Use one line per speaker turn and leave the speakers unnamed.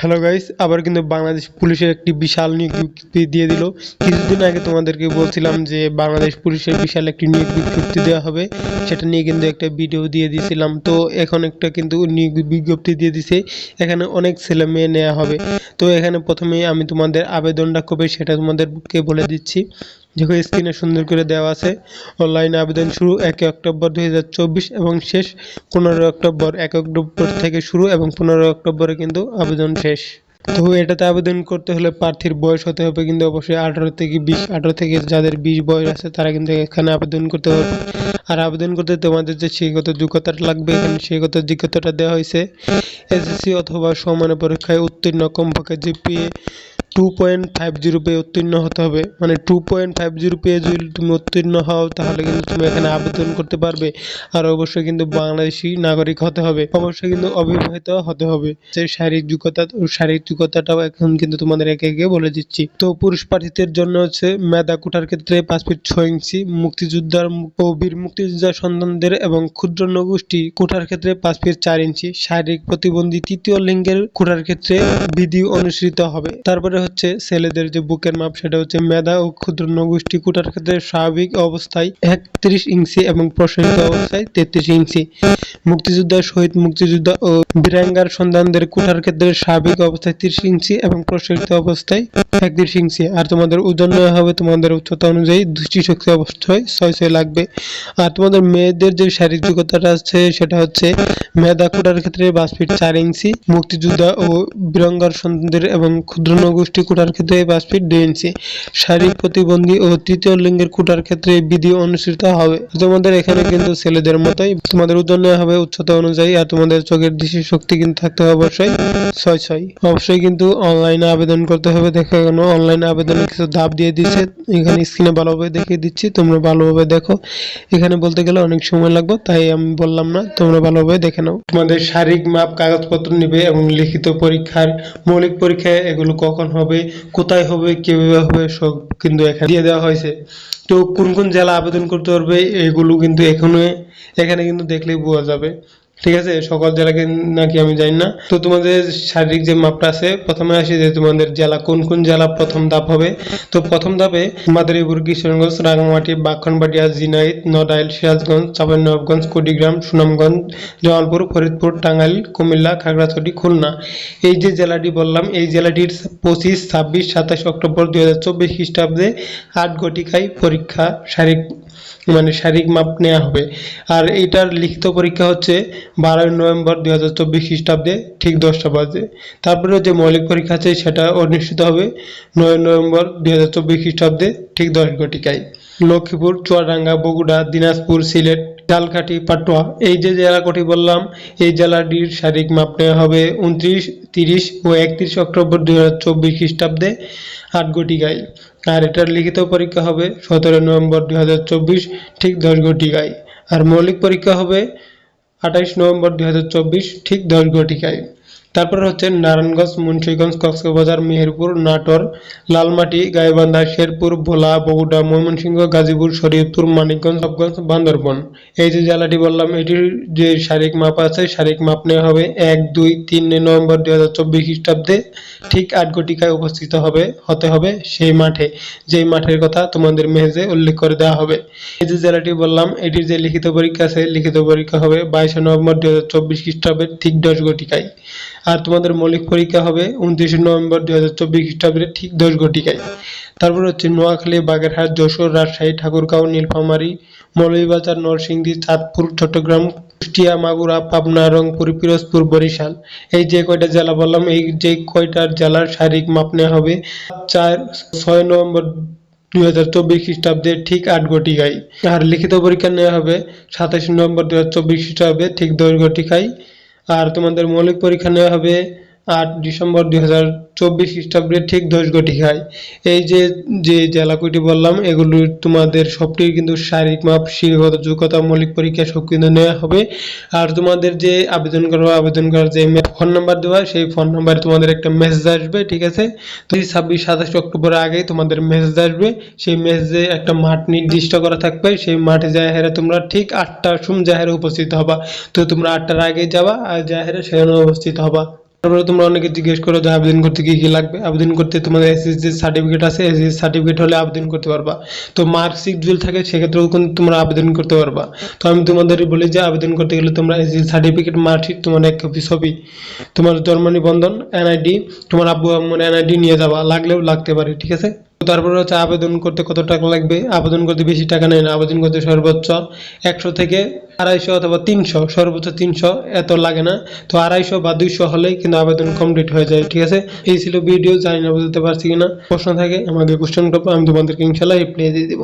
Hello guys আবার কিন্তু বাংলাদেশ পুলিশের একটি বিশাল নিয়োগ বিজ্ঞপ্তি দিয়ে দিল। কিছুদিন আগে তোমাদেরকে বলছিলাম যে বাংলাদেশ পুলিশের বিশাল একটি নিয়োগ বিজ্ঞপ্তি দেওয়া হবে। সেটা নিয়ে কিন্তু একটা ভিডিও দিয়ে দিয়েছিলাম তো এখন একটা কিন্তু নিয়োগ বিজ্ঞপ্তি দিয়ে দিছে। এখানে অনেক ছেলে মেয়ে নেওয়া হবে। তো এখানে প্রথমে আমি তোমাদের আবেদনটা কবে সেটা তোমাদেরকে বলে দিচ্ছি। দেখো স্ক্রিনে সুন্দর করে দেওয়া আছে। অনলাইন আবেদন শুরু একে অক্টোবর দুই হাজার চব্বিশ এবং শেষ পনেরোই অক্টোবর এক অক্টোবর থেকে শুরু এবং পনেরোই অক্টোবরে কিন্তু আবেদন শেষ। তো এটাতে আবেদন করতে হলে প্রার্থীর বয়স হতে হবে কিন্তু অবশ্যই আঠারো থেকে বিশ, আঠারো থেকে যাদের বিশ বয়স আছে তারা কিন্তু এখানে আবেদন করতে হবে। আর আবেদন করতে তোমাদের যে শিক্ষাগত যোগ্যতাটা লাগবে, এখানে শিক্ষাগত যোগ্যতাটা দেওয়া হয়েছে। এসএসসি অথবা সমান পরীক্ষায় উত্তীর্ণ কমপক্ষে GPA two point five zero পেয়ে উত্তীর্ণ হতে হবে। মানে টু পয়েন্ট ফাইভ জিরো পেয়ে যদি তুমি উত্তীর্ণ হও, তাহলে কিন্তু তুমি এখানে আবেদন করতে পারবে। আর অবশ্যই কিন্তু বাংলাদেশি নাগরিক হতে হবে। অবশ্যই কিন্তু অবিবাহিত হতে হবে। যে শারীরিক যোগ্যতা শারীরিক যোগ্যতাটাও এখন কিন্তু তোমাদের একে একে বলে দিচ্ছি। তো পুরুষ প্রার্থীদের জন্য হচ্ছে মেধা কোটার ক্ষেত্রে পাঁচ ফিট ছয় ইঞ্চি, মুক্তিযোদ্ধার ও বীর মুক্তিযোদ্ধা সন্তানদের এবং ক্ষুদ্র নগোষ্ঠী কোটার ক্ষেত্রে পাঁচ ফিট চার ইঞ্চি, শারীরিক প্রতিবন্ধী তৃতীয় লিঙ্গের কোটার ক্ষেত্রে বিধি অনুসৃত হবে। তারপরে হচ্ছে ছেলেদের যে বুকের মাপ, সেটা হচ্ছে মেধা ও ক্ষুদ্র নগোষ্ঠী কোটার ক্ষেত্রে স্বাভাবিক অবস্থায় একত্রিশ ইঞ্চি এবং প্রসারিত অবস্থায় তেত্রিশ ইঞ্চি। মুক্তিযোদ্ধা, শহীদ মুক্তিযোদ্ধা ও বীরাঙ্গার সন্তানদের কোটার ক্ষেত্রে স্বাভাবিক অবস্থায় তিরিশ ইঞ্চি এবং প্রসারিত অবস্থায় একত্রিশ ইঞ্চি। আর তোমাদের ওজন হবে তোমাদের উচ্চতা অনুযায়ী দৃষ্টি শক্তি অবস্থায় ছয় ছয় লাগবে। আর তোমাদের মেয়েদের যে শারীরিক যোগ্যতাটা আছে, সেটা হচ্ছে মেধা কোটার ক্ষেত্রে পাঁচ ফিট চার ইঞ্চি। মুক্তিযোদ্ধা ও বীরাঙ্গার সন্তানদের এবং ক্ষুদ্র নগোষ্ঠী কোটার ক্ষেত্রে পাঁচ দুই ইঞ্চি শারীরিক প্রতিবন্ধী ও তৃতীয় লিঙ্গের কোটার ক্ষেত্রে বিধি অনুসৃত হবে। তোমাদের এখানে কিন্তু ছেলেদের মতোই, তোমাদের ওজন হবে উচ্চতা অনুযায়ী আর তোমাদের চোখের দৃষ্টি শক্তি কিন্তু থাকতে হবে অবশ্যই ছয় ছয়। অবশ্যই কিন্তু অনলাইনে আবেদন করতে হবে, দেখো এখানে অনলাইনে আবেদনের কিছু ধাপ দিয়ে দিচ্ছে। এখানে স্ক্রিনে ভালোভাবে দেখিয়ে দিচ্ছি, তোমরা ভালোভাবে দেখো। এখানে বলতে গেলে অনেক সময় লাগবে, তাই আমি বললাম না, তোমরা ভালোভাবে দেখে নাও। তোমাদের শারীরিক মাপ, কাগজপত্র নেবে এবং লিখিত পরীক্ষার মৌলিক পরীক্ষা এগুলো কখন হবে? কোথায় হবে, কীভাবে হবে, সব কিন্তু এখানে দিয়ে দেওয়া হয়েছে। তো কোন কোন জেলা আবেদন করতে পারবে, এগুলো কিন্তু এখানে এখানে কিন্তু দেখলেই বোঝা যাবে। ঠিক আছে, সকল জেলাকে নাকি আমি জানি না। তো তোমাদের শারীরিক যে মাপটা আছে, প্রথমে আসি যে তোমাদের জেলা কোন কোন জেলা প্রথম ধাপ হবে। তো প্রথম ধাপে মাদারীপুর, কিশোরগঞ্জ রাঙামাটি বাখনবাড়িয়া জিনাইদ নড়াইল, সিরাজগঞ্জ, চাঁপাইনবাবগঞ্জ, কুড়িগ্রাম, সুনামগঞ্জ জামালপুর ফরিদপুর, টাঙ্গাইল, কুমিল্লা, খাগড়াছড়ি, খুলনা। এই যে জেলাটি বললাম, এই জেলাটির পঁচিশ, ছাব্বিশ, সাতাশ অক্টোবর দুই হাজার চব্বিশ খ্রিস্টাব্দে আট ঘটিকায় পরীক্ষা, শারীরিক মানে শারীরিক মাপ নেওয়া হবে। আর এইটার লিখিত পরীক্ষা হচ্ছে বারোই নভেম্বর দুই হাজার চব্বিশ খ্রিস্টাব্দে ঠিক দশটা বাজে। তারপরে যে মৌলিক পরীক্ষা আছে সেটা অনুষ্ঠিত হবে নয় নভেম্বর দুই হাজার চব্বিশ খ্রিস্টাব্দে ঠিক দশ ঘটিকায়। লক্ষ্মীপুর, চুয়াডাঙ্গা, বগুড়া, দিনাজপুর, সিলেট ঝালকাঠি পাটুয়া এই যে জেলা কটি বললাম, এই জেলাটির শারীরিক মাপ নেওয়া হবে উনত্রিশ, তিরিশ ও একত্রিশ অক্টোবর দুই হাজার চব্বিশ খ্রিস্টাব্দে আট ঘটিকায়। আর এটার লিখিত পরীক্ষা হবে সতেরো নভেম্বর দুই হাজার চব্বিশ, ঠিক দশ ঘটিকায়। আর মৌলিক পরীক্ষা হবে আঠাইশ নভেম্বর দুই হাজার চব্বিশ, ঠিক দশ ঘটিকায়। তারপর হচ্ছে নারায়ণগঞ্জ, মুন্সিগঞ্জ, কক্সবাজার, মেহেরপুর, নাটোর, লালমাটি, গাইবান্ধা, শেরপুর, ভোলা, বগুড়া, ময়মনসিংহ, গাজীপুর, শরীয়তপুর, মানিকগঞ্জ সবগঞ্জ বান্দরবন। এই যে জেলাটি বললাম, এটির যে শারীরিক মাপ আছে শারীরিক মাপ নেওয়া হবে এক, দুই, তিন নভেম্বর দুই হাজার চব্বিশ খ্রিস্টাব্দে। ঠিক আট ঘটিকায় উপস্থিত হবে, হতে হবে সেই মাঠে। যেই মাঠের কথা তোমাদের মেহেজে উল্লেখ করে দেওয়া হবে। এই যে জেলাটি বললাম, এটির যে লিখিত পরীক্ষা আছে, লিখিত পরীক্ষা হবে বাইশে নভেম্বর দুই হাজার চব্বিশ খ্রিস্টাব্দের ঠিক দশ ঘটিকায় আর তোমাদের মৌলিক পরীক্ষা হবে উনত্রিশে নভেম্বর দুই হাজার চব্বিশ খ্রিস্টাব্দের ঠিক দশ ঘটিকায়। তারপর হচ্ছে নোয়াখালী, বাগেরহাট, যশোর, রাজশাহী, ঠাকুরগাঁও, নীলফামারী, মৌলভীবাজার, নরসিংদী, চাঁদপুর, চট্টগ্রাম, কুষ্টিয়া, মাগুরা, পাবনা, রংপুর, পিরোজপুর, বরিশাল। এই যে কয়টা জেলা বললাম, এই যে কয়টার জেলার শারীরিক মাপ নেওয়া হবে, চার ছয় নভেম্বর দুই হাজার চব্বিশ খ্রিস্টাব্দে ঠিক আট ঘটিকায়। আর লিখিত পরীক্ষা নেওয়া হবে সাতাশে নভেম্বর দুই হাজার চব্বিশ খ্রিস্টাব্দে ঠিক দশ ঘটিকায়। আর তোমাদের মৌলিক পরীক্ষা নেওয়া হবে। আট ডিসেম্বর দুই হাজার চব্বিশ খ্রিস্টাব্দে ঠিক দশ ঘটিকায়। এই যে যে জেলা কয়টি বললাম, এগুলো তোমাদের সবটি কিন্তু শারীরিক মাপ, শিক্ষাগত যোগ্যতা, মৌলিক পরীক্ষা সব কিন্তু নেওয়া হবে। আর তোমাদের যে আবেদন করো, আবেদন করার যে ফোন নাম্বার দেওয়া, সেই ফোন নাম্বারে তোমাদের একটা মেসেজ আসবে, ঠিক আছে? তো এই ছাব্বিশ, সাতাশ অক্টোবর আগে তোমাদের মেসেজ আসবে। সেই মেসেজে একটা মাঠ নির্দিষ্ট করা থাকবে। সেই মাঠে যায় হেরে তোমরা ঠিক আটটার সময় জাহেরে উপস্থিত হবা। তো তোমরা আটটার আগে যাবা আর জাহেরে সেখানে উপস্থিত হবা। তারপরে তোমরা অনেকে জিজ্ঞেস করো যে আবেদন করতে কি কি লাগবে? আবেদন করতে তোমাদের এসএসসি সার্টিফিকেট আছে এসএসসি সার্টিফিকেট হলে আবেদন করতে পারবা। তো মার্কশিট যদি থাকে, সেক্ষেত্রেও কিন্তু তোমরা আবেদন করতে পারবা। তো আমি তোমাদের বলি যে আবেদন করতে গেলে তোমরা এসএসসি সার্টিফিকেট মার্কশিট তোমার এক কপি ছবি, তোমার জন্ম নিবন্ধন এনআইডি তোমার আব্বু আম্মুর এনআইডি নিয়ে যাবা। লাগলেও লাগতে পারে, ঠিক আছে? তারপরে হচ্ছে আবেদন করতে কত টাকা লাগবে? আবেদন করতে বেশি টাকা নেয় না, আবেদন করতে সর্বোচ্চ একশো থেকে আড়াইশো অথবা তিনশো, সর্বোচ্চ তিনশো এত লাগে না। তো আড়াইশো বা দুইশো হলেই কিন্তু আবেদন কমপ্লিট হয়ে যায়, ঠিক আছে? এই ছিল ভিডিও, জানি না বুঝতে পারছি কিনা। প্রশ্ন থাকে, আমাকে কোশ্চেন করব, আমি তোমাদেরকে ইনশাল্লাহ রিপ্লাই দিয়ে দেবো।